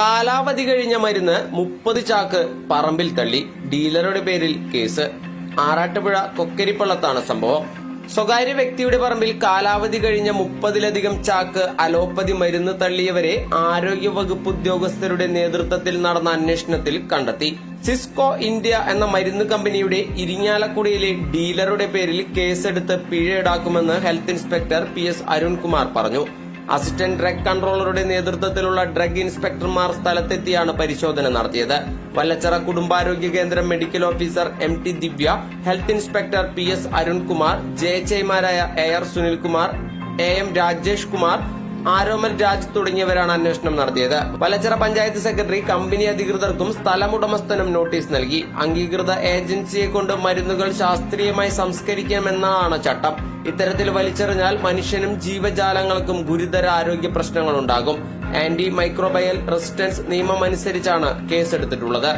കാലാവധി കഴിഞ്ഞ മരുന്ന് മുപ്പത് ചാക്ക് പറമ്പിൽ തള്ളി. ഡീലറുടെ പേരിൽ കേസ്. ആറാട്ടുപുഴ കൊക്കരിപ്പള്ളത്താണ് സംഭവം. സ്വകാര്യ വ്യക്തിയുടെ പറമ്പിൽ കാലാവധി കഴിഞ്ഞ മുപ്പതിലധികം ചാക്ക് അലോപ്പതി മരുന്ന് തള്ളിയവരെ ആരോഗ്യ വകുപ്പ് ഉദ്യോഗസ്ഥരുടെ നേതൃത്വത്തിൽ നടന്ന അന്വേഷണത്തിൽ കണ്ടെത്തി. സിസ്കോ ഇന്ത്യ എന്ന മരുന്ന് കമ്പനിയുടെ ഇരിങ്ങാലക്കുടയിലെ ഡീലറുടെ പേരിൽ കേസെടുത്ത് പിഴ ഈടാക്കുമെന്ന് health inspector P S Arunkumar പറഞ്ഞു. അസിസ്റ്റന്റ് ഡ്രഗ് കൺട്രോളറുടെ നേതൃത്വത്തിലുള്ള ഡ്രഗ് ഇൻസ്പെക്ടർമാർ സ്ഥലത്തെത്തിയാണ് പരിശോധന നടത്തിയത്. വല്ലച്ചിറ കുടുംബാരോഗ്യ കേന്ദ്രം medical officer M T Divya health inspector P S Arunkumar J H എമാരായ A R Sunilkumar A M Rajesh Kumar Aromal Raj തുടങ്ങിയവരാണ് അന്വേഷണം നടത്തിയത്. വലച്ചിറ പഞ്ചായത്ത് സെക്രട്ടറി കമ്പനി അധികൃതർക്കും സ്ഥലമുടമസ്ഥനും നോട്ടീസ് നൽകി. അംഗീകൃത ഏജൻസിയെ കൊണ്ട് മരുന്നുകൾ ശാസ്ത്രീയമായി സംസ്കരിക്കാമെന്നാണ് ചട്ടം. ഇത്തരത്തിൽ വലിച്ചെറിഞ്ഞാൽ മനുഷ്യനും ജീവജാലങ്ങൾക്കും ഗുരുതര ആരോഗ്യ പ്രശ്നങ്ങൾ ഉണ്ടാകും ആന്റി മൈക്രോബയൽ റെസിസ്റ്റൻസ് നിയമമനുസരിച്ചാണ് കേസെടുത്തിട്ടുള്ളത്.